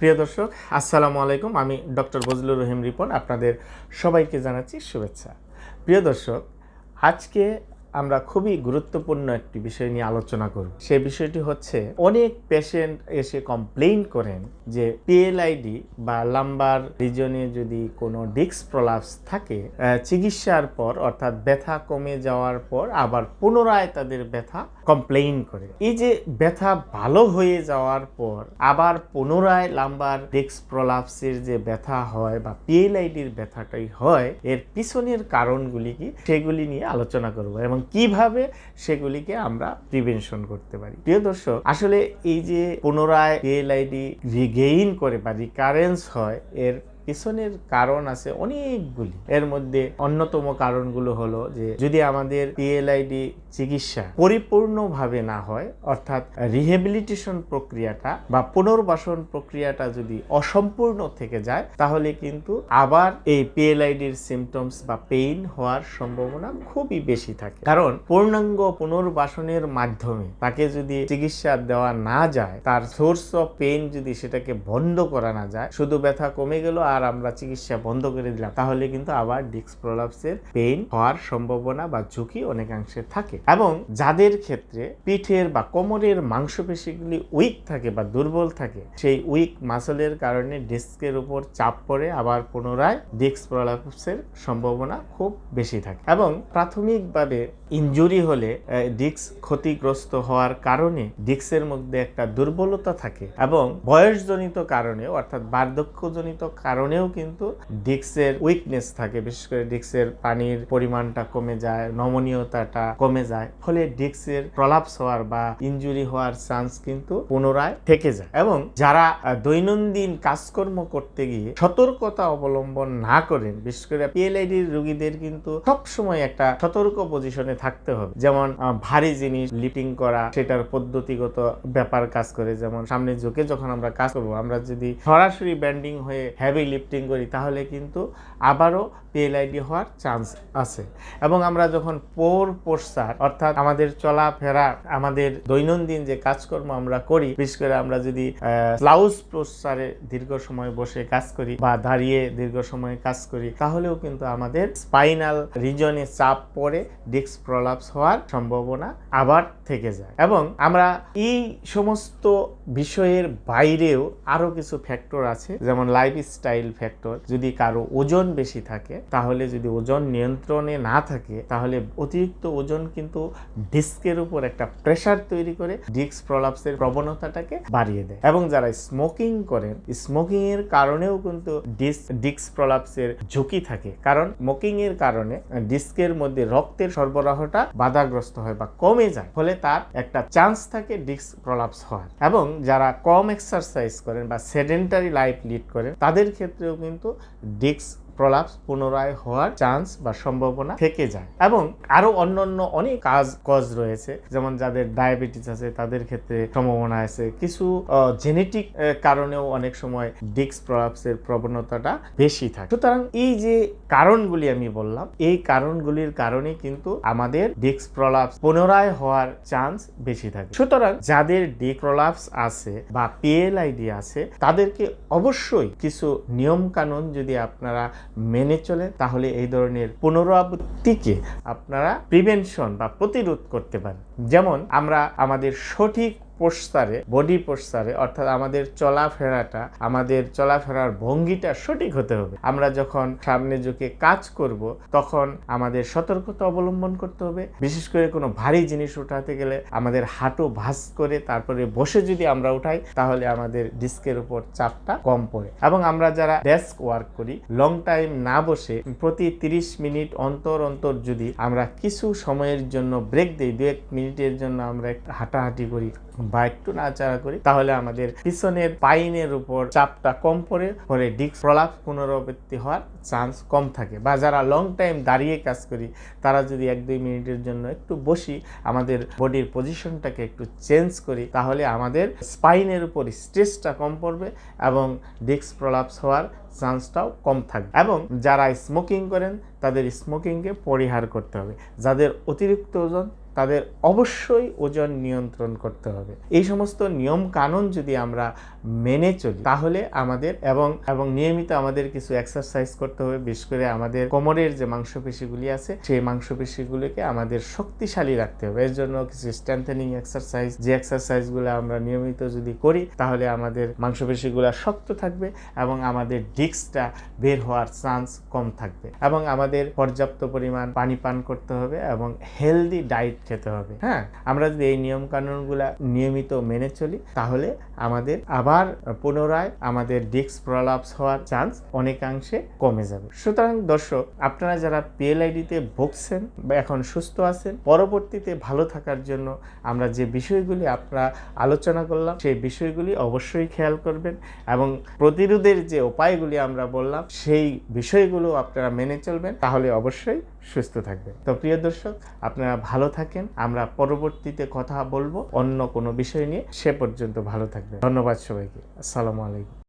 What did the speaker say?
প্রিয় দর্শক, আসসালামু আলাইকুম। আমি ডক্টর বজলুর রহিম রিপন। আপনাদের সবাইকে জানাচ্ছি শুভেচ্ছা। প্রিয় দর্শক, আজকে আমরা খুবই গুরুত্বপূর্ণ একটি বিষয় নিয়ে আলোচনা করব। সে বিষয়টি হচ্ছে অনেক পেশেন্ট এসে কমপ্লেইন করেন যে পিএলআইডি বা লাম্বার রিজনে যদি কোনো ডিস্ক প্রলাপস থাকে চিকিৎসার পর অর্থাৎ ব্যথা কমে যাওয়ার পর আবার পুনরায় তাদের ব্যথা কমপ্লেইন করে। এই যে ব্যথা ভালো হয়ে যাওয়ার পর আবার পুনরায় লাম্বার ডিস্ক প্রলাপসের যে ব্যথা হয় বা পিএলআইডির ব্যথাটাই হয়, এর পিছনের কারণগুলি কি? সেগুলি নিয়ে আলোচনা করব এবং কীভাবে সেগুলিকে আমরা প্রিভেনশন করতে পারি। প্রিয় দর্শক, আসলে এই যে পুনরায় পিএলআইডি রিগেইন করে বা রিকারেন্স হয়, এর পিছনের কারণ আছে অনেকগুলি। এর মধ্যে অন্যতম কারণগুলো হলো যে, যদি আমাদের পিএলআইডি চিকিৎসা পরিপূর্ণভাবে না হয়, অর্থাৎ রিহেবিলিটেশন প্রক্রিয়াটা বা পুনর্বাসন প্রক্রিয়াটা যদি অসম্পূর্ণ থেকে যায়, তাহলে কিন্তু আবার এই পিএলআইডির সিমটমস বা পেইন হওয়ার সম্ভাবনা খুবই বেশি থাকে। কারণ পূর্ণাঙ্গ পুনর্বাসনের মাধ্যমে তাকে যদি চিকিৎসা দেওয়া না যায়, তার সোর্স অফ পেইন যদি সেটাকে বন্ধ করা না যায়, শুধু ব্যথা কমে গেল আর আমরা চিকিৎসা বন্ধ করে দিলাম, তাহলে কিন্তু আবার ডিস্ক প্রলাপসের পেইন হওয়ার সম্ভাবনা বা ঝুঁকি অনেকাংশে থাকে। এবং যাদের ক্ষেত্রে পিঠের বা কোমরের মাংসপেশিগুলি উইক থাকে বা দুর্বল থাকে, সেই উইক মাসলের কারণে ডিস্কের উপর চাপ পড়ে আবার পুনরায় ডিস্ক প্রলাপসের সম্ভাবনা খুব বেশি থাকে। এবং প্রাথমিকভাবে ইনজুরি হলে ডিস্ক ক্ষতিগ্রস্ত হওয়ার কারণে ডিস্কের মধ্যে একটা দুর্বলতা থাকে এবং বয়সজনিত কারণে অর্থাৎ বার্ধক্যজনিত কারণেও কিন্তু ডিস্কের উইকনেস থাকে। বিশেষ করে ডিস্কের পানির পরিমাণটা কমে যায়, নমনীয়তাটা কমে যায়। ফলে ডিস্কের প্রলাপস হওয়ার বা ইনজুরি হওয়ার চান্স কিন্তু পুনরায় থেকে যায়। এবং যারা দৈনন্দিন কাজকর্ম করতে গিয়ে সতর্কতা অবলম্বন না করেন, বিশেষ করে পিএলআইডির রোগীদের কিন্তু সবসময় একটা সতর্ক পজিশনে থাকতে হবে। যেমন ভারী জিনিস লিফটিং করা, সেটার পদ্ধতিগত ব্যাপার কাজ করে। যেমন সামনে ঝুঁকে যখন আমরা কাজ করব, আমরা যদি সরাসরি ব্যান্ডিং হয়ে হেভি লিফটিং করি, তাহলে কিন্তু আবারও পিএলআইডি হওয়ার চান্স আছে। এবং আমরা যখন পোর পোস্টার অর্থাৎ আমাদের চলাফেরা, আমাদের দৈনন্দিন যে কাজকর্ম আমরা করি, বিশেষ করে আমরা যদি ব্লাউজ পোস্টারে দীর্ঘ সময় বসে কাজ করি বা দাঁড়িয়ে দীর্ঘ সময় কাজ করি, তাহলেও কিন্তু আমাদের স্পাইনাল রিজনে চাপ পড়ে ডিস্ক প্রলাপস হওয়ার সম্ভাবনা আবার থেকে যায়। এবং আমরা এই সমস্ত বিষয়ের বাইরেও আরও কিছু ফ্যাক্টর আছে, যেমন লাইফস্টাইল ফ্যাক্টর যদি কারও ওজন বেশি থাকে, তাহলে যদি ওজন নিয়ন্ত্রণে না থাকে, তাহলে অতিরিক্ত ওজন কিন্তু ডিস্কের উপর একটা প্রেসার তৈরি করে ডিস্ক প্রলাপসের প্রবণতাটাকে বাড়িয়ে দেয়। এবং যারা স্মোকিং করেন স্মোকিং এর কারণেও কিন্তু ডিস্ক ডিস্ক প্রলাপসের ঝুঁকি থাকে। কারণ স্মোকিং এর কারণে ডিস্কের মধ্যে রক্তের সরবরাহটা বাধাগ্রস্ত হয় বা কমে যায়। ফলে তার একটা চান্স থাকে ডিস্ক প্রলাপস হওয়ার। এবং যারা কম এক্সারসাইজ করেন বা সেডেন্টারি লাইফ লিড করেন, তাদের ক্ষেত্রেও কিন্তু ডিস্ক প্রলাপস পুনরায় হওয়ার চান্স বা সম্ভাবনা থেকে যায়। এবং আরও অন্যান্য অনেক কাজ কজ রয়েছে, যেমন যাদের ডায়াবেটিস আছে, তাদের ক্ষেত্রে সম্ভাবনা আছে। কিছু জেনেটিক কারণেও অনেক সময় ডিস্ক প্রলাপসের প্রবণতাটা বেশি থাকে। সুতরাং এই যে কারণগুলি আমি বললাম, এই কারণগুলির কারণে কিন্তু আমাদের ডিস্ক প্রলাপস পুনরায় হওয়ার চান্স বেশি থাকে। সুতরাং যাদের ডিস্ক প্রলাপস আছে বা পিএলআইডি আছে, তাদেরকে অবশ্যই কিছু নিয়ম কানুন যদি আপনারা মেনে চলেন তাহলে এই ধরনের পুনরাবৃত্তিকে আপনারা প্রিভেনশন বা প্রতিরোধ করতে পারেন। যেমন আমরা আমাদের সঠিক পোস্টারে বডি পোস্টারে অর্থাৎ আমাদের চলাফেরাটা, আমাদের চলাফেরার ভঙ্গিটা সঠিক হতে হবে। আমরা যখন সামনে ঝুঁকে কাজ করব, তখন আমাদের সতর্কতা অবলম্বন করতে হবে। বিশেষ করে কোনো ভারী জিনিস উঠাতে গেলে আমাদের হাঁটু ভাঁজ করে তারপরে বসে যদি আমরা উঠাই, তাহলে আমাদের ডিস্কের উপর চাপটা কম পড়ে। এবং আমরা যারা ডেস্ক ওয়ার্ক করি, লং টাইম না বসে প্রতি তিরিশ মিনিট অন্তর অন্তর যদি আমরা কিছু সময়ের জন্য ব্রেক দিই, দু এক মিনিটের জন্য আমরা একটু হাঁটাহাঁটি করি বা একটু নাড়াচাড়া করি, তাহলে আমাদের পিছনের পাইনের উপর চাপটা কম পড়ে পরে ডিস্ক প্রলাপ পুনরাবৃত্তি হওয়ার চান্স কম থাকে। বা যারা লং টাইম দাঁড়িয়ে কাজ করি, তারা যদি এক দুই মিনিটের জন্য একটু বসি, আমাদের বডির পজিশনটাকে একটু চেঞ্জ করি, তাহলে আমাদের স্পাইনের উপর স্ট্রেসটা কম পড়বে এবং ডিস্ক প্রলাপস হওয়ার চান্সটাও কম থাকবে। এবং যারা স্মোকিং করেন, তাদের স্মোকিংকে পরিহার করতে হবে। যাদের অতিরিক্ত ওজন তাদের অবশ্যই ওজন নিয়ন্ত্রণ করতে হবে। এই সমস্ত নিয়ম কানুন যদি আমরা মেনে চলি, তাহলে আমাদের এবং এবং নিয়মিত আমাদের কিছু এক্সারসাইজ করতে হবে। বিশেষ করে আমাদের কোমরের যে মাংসপেশিগুলি আছে, সেই মাংসপেশিগুলিকে আমাদের শক্তিশালী রাখতে হবে। এর জন্য কিছু স্ট্রেংথেনিং এক্সারসাইজ যে এক্সারসাইজগুলো আমরা নিয়মিত যদি করি, তাহলে আমাদের মাংসপেশিগুলো শক্ত থাকবে এবং আমাদের ডিস্কটা বের হওয়ার চান্স কম থাকবে। এবং আমাদের পর্যাপ্ত পরিমাণ পানি পান করতে হবে এবং হেলদি ডায়েট খেতে হবে। হ্যাঁ। আমরা যদি এই নিয়ম কানুনগুলা নিয়মিত মেনে চলি তাহলে আমাদের আবার পুনরায় আমাদের ডিস্ক প্রলাপস হওয়ার চান্স অনেকাংশে কমে যাবে। সুতরাং দর্শক আপনারা যারা পিএলআইডিতে ভুগছেন বা এখন সুস্থ আছেন পরবর্তীতে ভালো থাকার জন্য আমরা যে বিষয়গুলি আপনারা আলোচনা করলাম সেই বিষয়গুলি অবশ্যই খেয়াল করবেন এবং প্রতিরোধের যে উপায়গুলি আমরা বললাম সেই বিষয়গুলো আপনারা মেনে চলবেন। তাহলে অবশ্যই সুস্থ থাকবে তো প্রিয় দর্শক, আপনারা ভালো থাকেন। আমরা পরবর্তীতে কথা বলব অন্য কোনো বিষয় নিয়ে। সে পর্যন্ত ভালো থাকবেন। ধন্যবাদ সবাইকে। আসসালামু আলাইকুম।